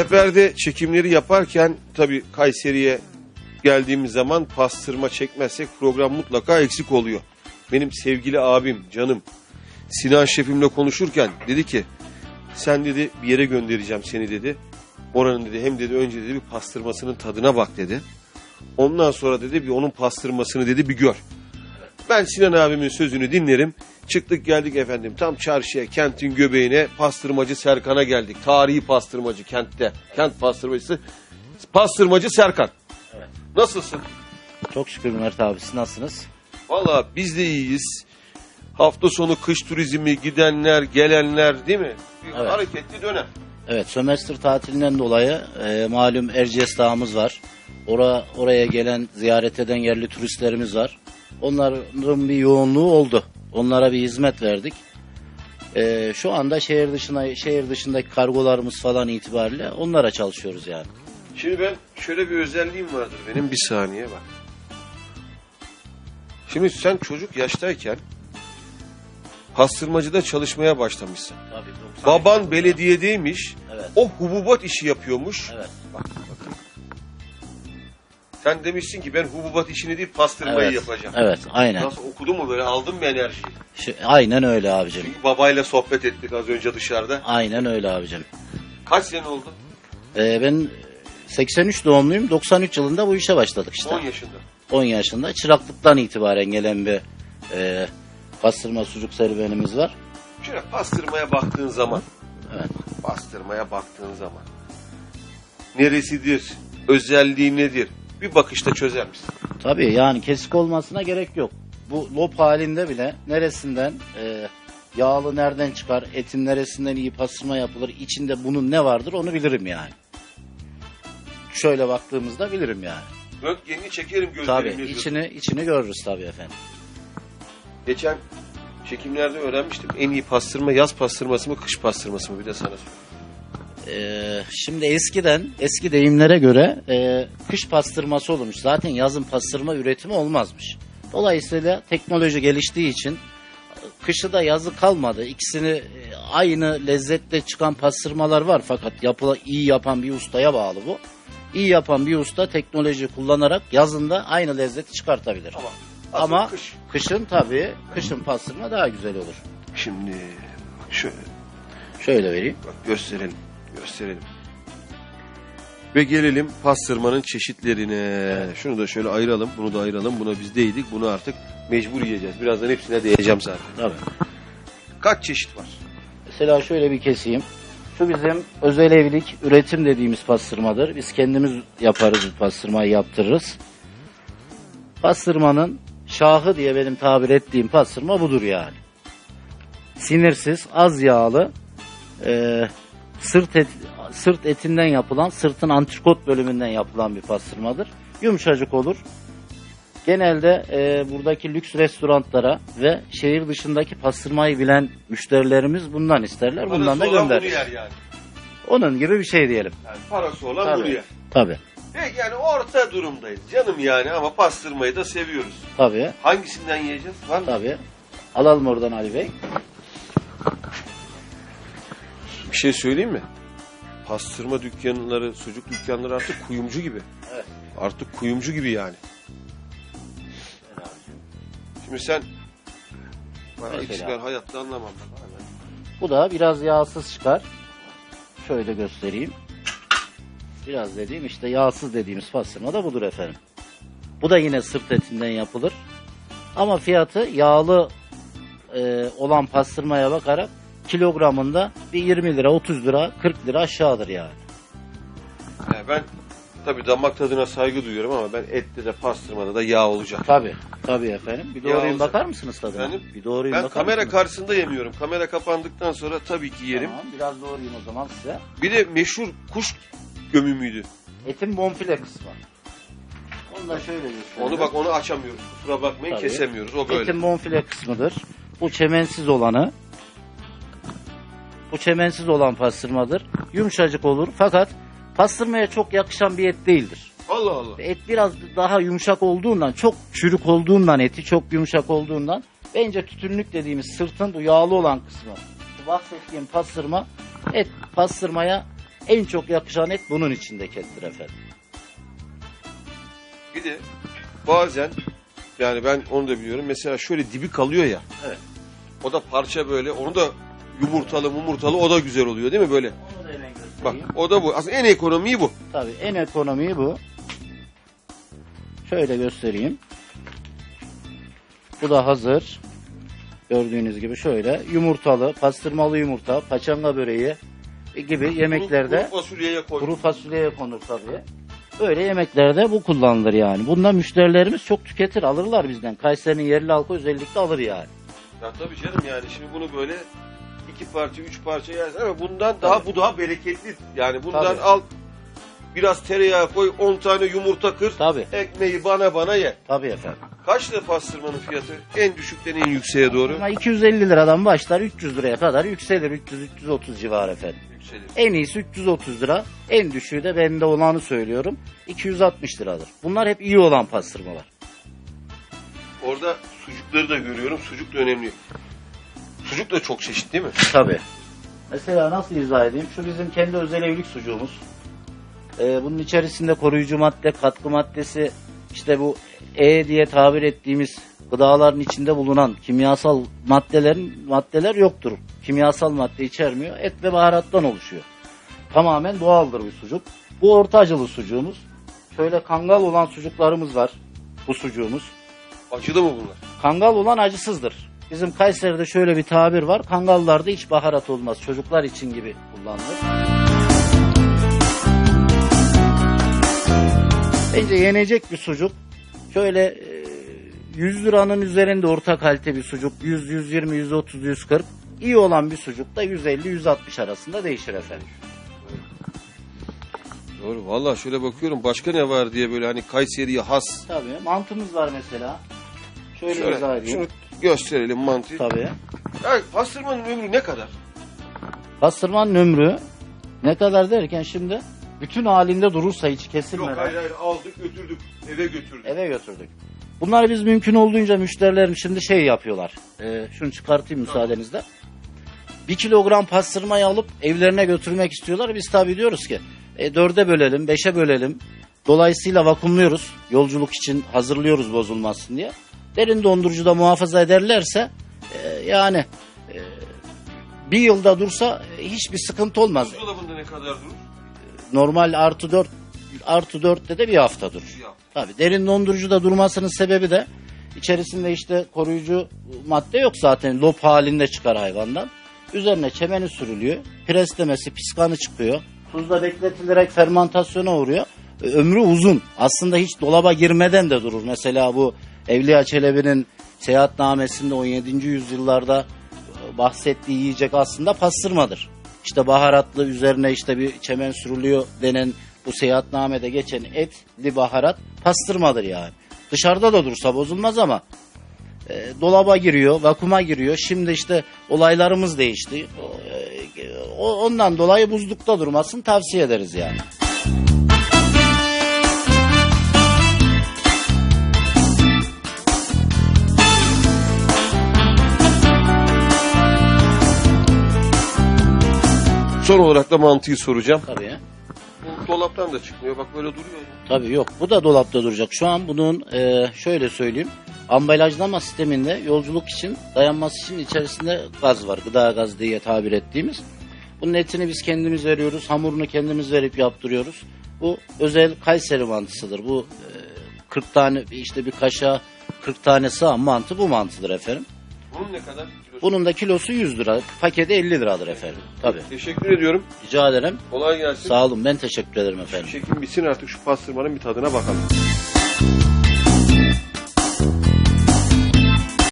Rehberde çekimleri yaparken tabii Kayseri'ye geldiğimiz zaman pastırma çekmezsek program mutlaka eksik oluyor. Benim sevgili abim, canım Sinan şefimle konuşurken dedi ki sen dedi bir yere göndereceğim seni dedi. Oranın dedi hem dedi önce dedi bir pastırmasının tadına bak dedi. Ondan sonra dedi bir onun pastırmasını dedi bir gör. Ben Sinan abimin sözünü dinlerim. Çıktık geldik efendim tam çarşıya, kentin göbeğine pastırmacı Serkan'a geldik. Tarihi pastırmacı kentte. Kent pastırmacısı. Pastırmacı Serkan. Evet. Nasılsın? Çok şükür Mert abi siz nasılsınız? Valla biz de iyiyiz. Hafta sonu kış turizmi gidenler, gelenler değil mi? Bir Evet. hareketli dönem. Evet sömestr tatilinden dolayı e, malum Erciyes Dağımız var. Ora, oraya gelen ziyaret eden yerli turistlerimiz var. Onların bir yoğunluğu oldu. Onlara bir hizmet verdik. E, şu anda şehir dışına şehir dışındaki kargolarımız falan itibariyle onlara çalışıyoruz yani. Şimdi ben şöyle bir özelliğim vardır benim bir saniye bak. Şimdi sen çocuk yaştayken pastırmacıda çalışmaya başlamışsın. Tabii. Baban belediyedeymiş. Evet. O hububat işi yapıyormuş. Evet. Bak bakın. Sen demişsin ki ben hububat işini değil pastırmayı Evet. yapacağım. Evet, aynen. Nasıl okudun mu böyle aldın mı enerjiyi? Şu- aynen öyle abicim. Çünkü babayla sohbet ettik az önce dışarıda. Aynen öyle abicim. Kaç sene oldu? Ee, ben 83 doğumluyum. 93 yılında bu işe başladık işte. 10 yaşında. 10 yaşında çıraklıktan itibaren gelen bir e, pastırma sucuk serüvenimiz var. Şöyle pastırmaya baktığın zaman. Evet. Pastırmaya baktığın zaman. Neresidir? Özelliği nedir? Bir bakışta çözer misin? Tabii yani kesik olmasına gerek yok. Bu lop halinde bile neresinden e, yağlı nereden çıkar, etin neresinden iyi pastırma yapılır, içinde bunun ne vardır onu bilirim yani. Şöyle baktığımızda bilirim yani. Röntgenini çekerim gözlerimle. Tabii diyorsun. içini içini görürüz tabii efendim. Geçen çekimlerde öğrenmiştim. En iyi pastırma yaz pastırması mı kış pastırması mı? Bir de sana sorayım. Ee, şimdi eskiden eski deyimlere göre e, kış pastırması olurmuş. Zaten yazın pastırma üretimi olmazmış. Dolayısıyla teknoloji geliştiği için kışı da yazı kalmadı. İkisini e, aynı lezzette çıkan pastırmalar var fakat yapıla iyi yapan bir ustaya bağlı bu. İyi yapan bir usta teknoloji kullanarak yazında aynı lezzeti çıkartabilir. Ama Ama kış. kışın tabii kışın pastırma daha güzel olur. Şimdi bak şöyle Şöyle vereyim. bak gösterelim. Gösterelim. Ve gelelim pastırmanın çeşitlerine. Şunu da şöyle ayıralım. Bunu da ayıralım. Buna biz değdik. Bunu artık mecbur yiyeceğiz. Birazdan hepsine değeceğim zaten. Tabii. Kaç çeşit var? Mesela şöyle bir keseyim. Şu bizim özel evlilik üretim dediğimiz pastırmadır. Biz kendimiz yaparız bu pastırmayı yaptırırız. Pastırmanın şahı diye benim tabir ettiğim pastırma budur yani. Sinirsiz, az yağlı, e, sırt, et, sırt etinden yapılan, sırtın antrikot bölümünden yapılan bir pastırmadır. Yumuşacık olur. Genelde e, buradaki lüks restoranlara ve şehir dışındaki pastırmayı bilen müşterilerimiz bundan isterler. Bundan Parası da olan gönderir. bunu yer yani. Onun gibi bir şey diyelim. yani parası olan Tabii. bunu yer. Tabii. Yani orta durumdayız. Canım yani ama pastırmayı da seviyoruz. Tabii. Hangisinden yiyeceğiz? Var mı? Tabii. Alalım oradan Ali Bey. Bir şey söyleyeyim mi? Pastırma dükkanları, sucuk dükkanları artık kuyumcu gibi. Evet. Artık kuyumcu gibi yani. Şimdi sen bana Mesela. eksik ben hayatta anlamam. Bu da biraz yağsız çıkar. Şöyle göstereyim. Biraz dediğim işte yağsız dediğimiz pastırma da budur efendim. Bu da yine sırt etinden yapılır. Ama fiyatı yağlı e, olan pastırmaya bakarak kilogramında bir 20 lira, 30 lira, 40 lira aşağıdır yani. Yani ben tabii damak tadına saygı duyuyorum ama ben ette de pastırmada da yağ olacak. Tabii. Tabii efendim. Bir doğrayın olacak. bakar mısınız tadına? Efendim? Bir doğrayın Ben bakar kamera mısınız? karşısında yemiyorum. Kamera kapandıktan sonra tabii ki yerim. Tamam, biraz doğrayayım o zaman size. Bir de meşhur kuş gömü müydü? Etin bonfile kısmı. Onu da şöyle göstereyim. Onu bak onu açamıyoruz. Kusura bakmayın Tabii. kesemiyoruz. O böyle. Etin bonfile kısmıdır. Bu çemensiz olanı. Bu çemensiz olan pastırmadır. Yumuşacık olur fakat pastırmaya çok yakışan bir et değildir. Allah Allah. Et biraz daha yumuşak olduğundan, çok çürük olduğundan eti çok yumuşak olduğundan bence tütünlük dediğimiz sırtın bu yağlı olan kısmı. Bu bahsettiğim pastırma et pastırmaya En çok yakışan et bunun içindeki ettir efendim. Bir de bazen yani ben onu da biliyorum. Mesela şöyle dibi kalıyor ya. Evet. O da parça böyle. Onu da yumurtalı mumurtalı o da güzel oluyor değil mi böyle? Onu da hemen Bak göstereyim. o da bu. Aslında en ekonomiyi bu. Tabii en ekonomiyi bu. Şöyle göstereyim. Bu da hazır. Gördüğünüz gibi şöyle yumurtalı, pastırmalı yumurta, paçanga böreği gibi yemeklerde Kuru fasulyeye koy. kuru fasulyeye konur tabii. Böyle yemeklerde bu kullanılır yani. Bunda müşterilerimiz çok tüketir, alırlar bizden. Kayseri'nin yerli halkı özellikle alır yani. Ya tabii canım yani şimdi bunu böyle iki parça, üç parça yersin ama bundan daha bu daha bereketli. Yani bundan Tabii. al biraz tereyağı koy, 10 tane yumurta kır. Tabii, Ekmeği bana bana ye. tabii efendim. Kaç lira pastırmanın fiyatı? En düşükten en yükseğe doğru Ama 250 liradan başlar 300 liraya kadar yükselir. 300-330 civarı efendim. yükselir. En iyisi 330 lira. En düşüğü de bende olanı söylüyorum. 260 liradır. Bunlar hep iyi olan pastırmalar. Orada sucukları da görüyorum. Sucuk da önemli. Sucuk da çok çeşit değil mi? Tabii. Mesela nasıl izah edeyim? Şu bizim kendi özel evlilik sucuğumuz. Ee, bunun içerisinde koruyucu madde, katkı maddesi, işte bu E diye tabir ettiğimiz gıdaların içinde bulunan kimyasal maddelerin maddeler yoktur. Kimyasal madde içermiyor. Et ve baharattan oluşuyor. Tamamen doğaldır bir sucuk. Bu orta acılı sucuğumuz. Şöyle kangal olan sucuklarımız var. Bu sucuğumuz. Acılı mı bunlar? Kangal olan acısızdır. Bizim Kayseri'de şöyle bir tabir var. Kangallarda hiç baharat olmaz. Çocuklar için gibi kullanılır. Bence yenecek bir sucuk. Şöyle e, 100 liranın üzerinde orta kalite bir sucuk. 100, 120, 130, 140. İyi olan bir sucuk da 150-160 arasında değişir efendim. Doğru. Vallahi şöyle bakıyorum başka ne var diye böyle hani Kayseri'ye has. Tabii mantımız var mesela. Şöyle, Şöyle izah edeyim. şunu gösterelim mantıyı. Tabii. Ya, pastırmanın ömrü ne kadar? Pastırmanın ömrü ne kadar derken şimdi bütün halinde durursa hiç kesilmeden Yok hayır hayır aldık götürdük eve götürdük. eve götürdük. Bunları biz mümkün olduğunca müşterilerim şimdi şey yapıyorlar. Ee, şunu çıkartayım müsaadenizle. Bir kilogram pastırmayı alıp evlerine götürmek istiyorlar. Biz tabii diyoruz ki e, dörde bölelim, beşe bölelim. Dolayısıyla vakumluyoruz. Yolculuk için hazırlıyoruz bozulmasın diye. Derin dondurucuda muhafaza ederlerse e, yani e, bir yılda dursa e, hiçbir sıkıntı olmaz. Buzdolabında ne kadar durur? Normal artı dört artı dörtte de bir hafta durur. Ya. Tabii derin dondurucuda durmasının sebebi de içerisinde işte koruyucu madde yok zaten lop halinde çıkar hayvandan. Üzerine çemeni sürülüyor. Preslemesi, piskanı çıkıyor. Tuzla bekletilerek fermentasyona uğruyor. E, Ömrü uzun. Aslında hiç dolaba girmeden de durur. Mesela bu Evliya Çelebi'nin seyahatnamesinde 17. yüzyıllarda e, bahsettiği yiyecek aslında pastırmadır. İşte baharatlı üzerine işte bir çemen sürülüyor denen bu seyahatnamede geçen etli baharat pastırmadır yani. Dışarıda da dursa bozulmaz ama e, dolaba giriyor, vakuma giriyor. Şimdi işte olaylarımız değişti. O, e, ondan dolayı buzlukta durmasını tavsiye ederiz yani. Son olarak da mantıyı soracağım. Tabii. Bu dolaptan da çıkmıyor. Bak böyle duruyor. Tabii yok. Bu da dolapta duracak. Şu an bunun e, şöyle söyleyeyim. Ambalajlama sisteminde yolculuk için dayanması için içerisinde gaz var. Gıda gazı diye tabir ettiğimiz. Bunun etini biz kendimiz veriyoruz. Hamurunu kendimiz verip yaptırıyoruz. Bu özel Kayseri mantısıdır. Bu e, 40 tane işte bir kaşığa 40 tane sığan mantı bu mantıdır efendim. Bunun ne kadar? Kilosu? Bunun da kilosu 100 lira. Paketi 50 liradır efendim. Tabii. Teşekkür ediyorum. Rica ederim. Kolay gelsin. Sağ olun. Ben teşekkür ederim efendim. Çekim bitsin artık şu pastırmanın bir tadına bakalım.